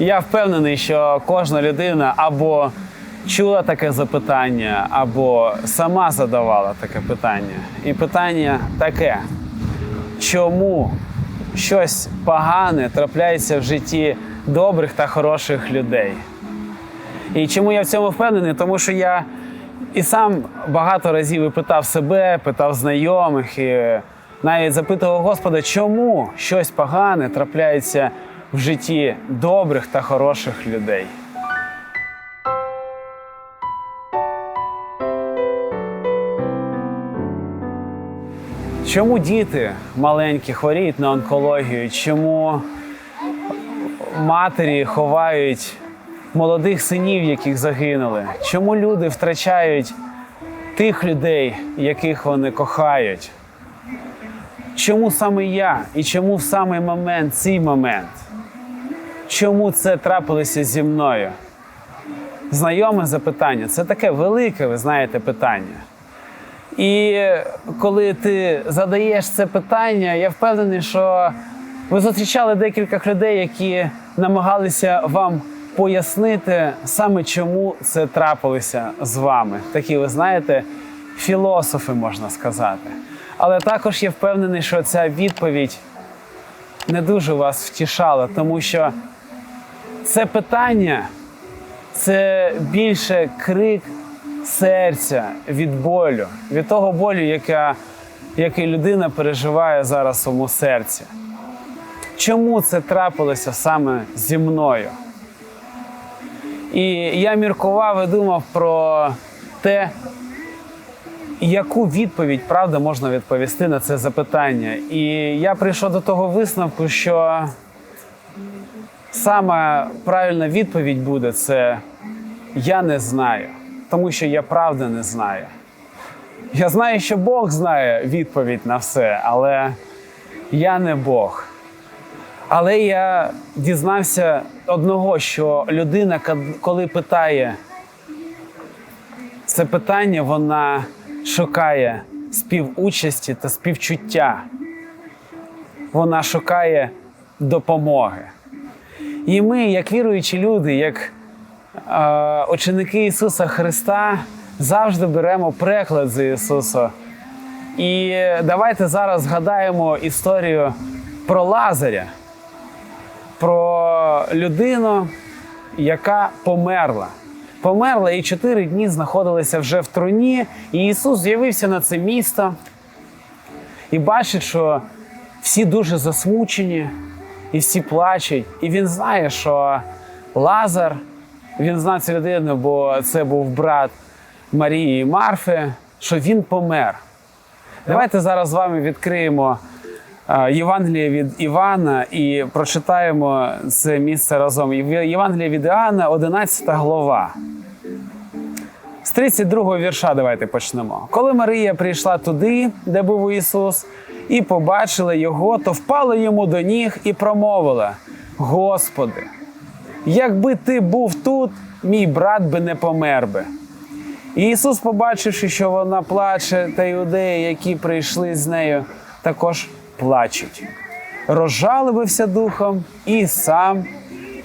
Я впевнений, що кожна людина або чула таке запитання, або сама задавала таке питання. І питання таке: чому щось погане трапляється в житті добрих та хороших людей? І чому я в цьому впевнений? Тому що я і сам багато разів і питав себе, питав знайомих, і навіть запитував Господа, чому щось погане трапляється в житті добрих та хороших людей. Чому діти маленькі хворіють на онкологію? Чому матері ховають молодих синів, яких загинули? Чому люди втрачають тих людей, яких вони кохають? Чому саме я? І чому в самий момент, цей момент? Чому це трапилося зі мною? Знайоме запитання. Це таке велике, ви знаєте, питання. І коли ти задаєш це питання, я впевнений, що ви зустрічали декілька людей, які намагалися вам пояснити саме чому це трапилося з вами. Такі, ви знаєте, філософи можна сказати. Але також я впевнений, що ця відповідь не дуже вас втішала, тому що це питання це більше крик серця від болю, від того болю, яка, який людина переживає зараз в своєму серці. Чому це трапилося саме зі мною? І я міркував і думав про те, яку відповідь правда можна відповісти на це запитання. І я прийшов до того висновку, що саме правильна відповідь буде це я не знаю, тому що я правда не знаю. Я знаю, що Бог знає відповідь на все, але я не Бог. Але я дізнався одного, що людина, коли питає це питання, вона шукає співучасті та співчуття. Вона шукає допомоги. І ми, як віруючі люди, як е, ученики Ісуса Христа, завжди беремо приклад з Ісуса. І давайте зараз згадаємо історію про Лазаря, про людину, яка померла. Померла і чотири дні знаходилася вже в труні, і Ісус з'явився на це місто і бачить, що всі дуже засмучені, і всі плачуть. І він знає, що Лазар, він знав цю людину, бо це був брат Марії і Марфи, що він помер. Давайте зараз з вами відкриємо е, Євангеліє від Івана і прочитаємо це місце разом. Єв- Євангеліє від Іоанна, 11 глава. З 32-го вірша давайте почнемо. Коли Марія прийшла туди, де був Ісус, і побачила його, то впала йому до ніг і промовила: Господи, якби ти був тут, мій брат би не помер би. І Ісус, побачивши, що вона плаче, та іудеї, які прийшли з нею, також плачуть. Розжалився духом і сам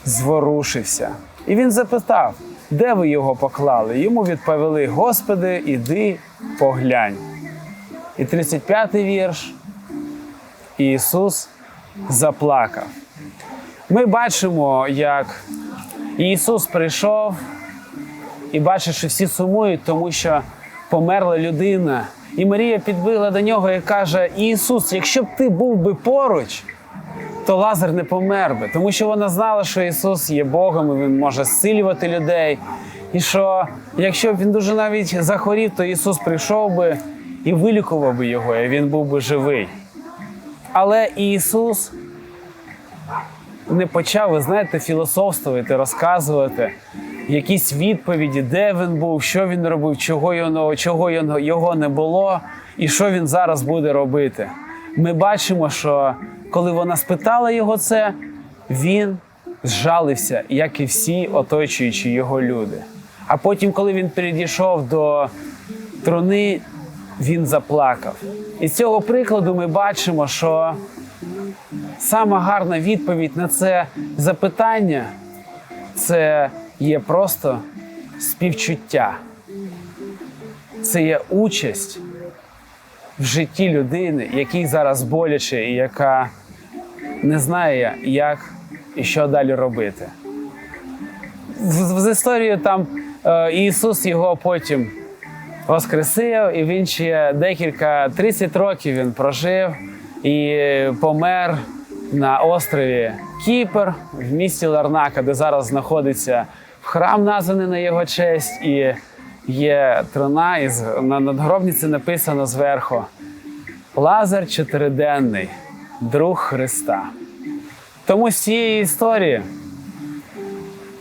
зворушився. І він запитав, де ви його поклали? Йому відповіли: Господи, іди поглянь. І 35-й вірш. Ісус заплакав. Ми бачимо, як Ісус прийшов і бачить, що всі сумують, тому що померла людина. І Марія підбігла до нього і каже: Ісус, якщо б ти був би поруч, то Лазар не помер би, тому що вона знала, що Ісус є Богом, і Він може зцілювати людей. І що якщо б він дуже навіть захворів, то Ісус прийшов би і вилікував би його, і він був би живий. Але Ісус не почав, ви знаєте, філософствувати, розказувати якісь відповіді, де він був, що він робив, чого його, чого його- не було, і що він зараз буде робити. Ми бачимо, що коли вона спитала його це, він зжалився, як і всі оточуючі його люди. А потім, коли він підійшов до труни, він заплакав. І з цього прикладу ми бачимо, що сама гарна відповідь на це запитання це є просто співчуття, це є участь в житті людини, якій зараз боляче і яка не знає, як і що далі робити. З, з історією там е, Ісус його потім воскресив, і він ще декілька 30 років він прожив і помер на острові Кіпр в місті Ларнака, де зараз знаходиться храм, названий на його честь, і є трона, і на надгробниці написано зверху Лазар чотириденний, друг Христа. Тому з цієї історії,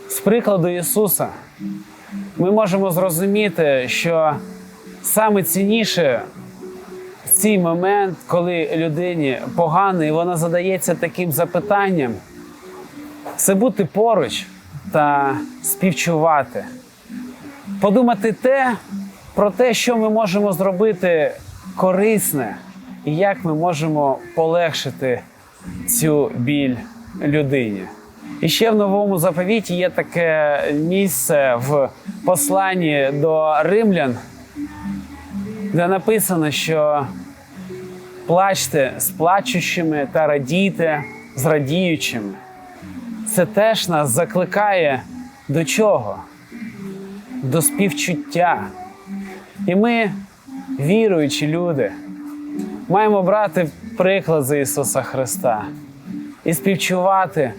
з прикладу Ісуса, ми можемо зрозуміти, що саме цінніше в цей момент, коли людині погано, і вона задається таким запитанням, це бути поруч та співчувати, подумати те про те, що ми можемо зробити корисне, і як ми можемо полегшити цю біль людині. І ще в новому заповіті є таке місце в посланні до римлян, де написано, що плачте з плачущими та радійте з радіючими. Це теж нас закликає до чого? До співчуття. І ми, віруючі люди, маємо брати приклад з Ісуса Христа і співчувати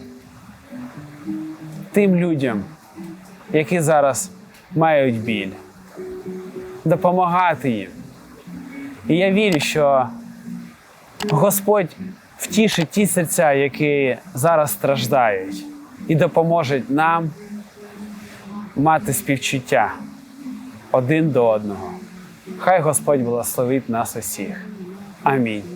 тим людям, які зараз мають біль, допомагати їм. І я вірю, що Господь втішить ті серця, які зараз страждають, і допоможе нам мати співчуття один до одного. Хай Господь благословить нас усіх. Амінь.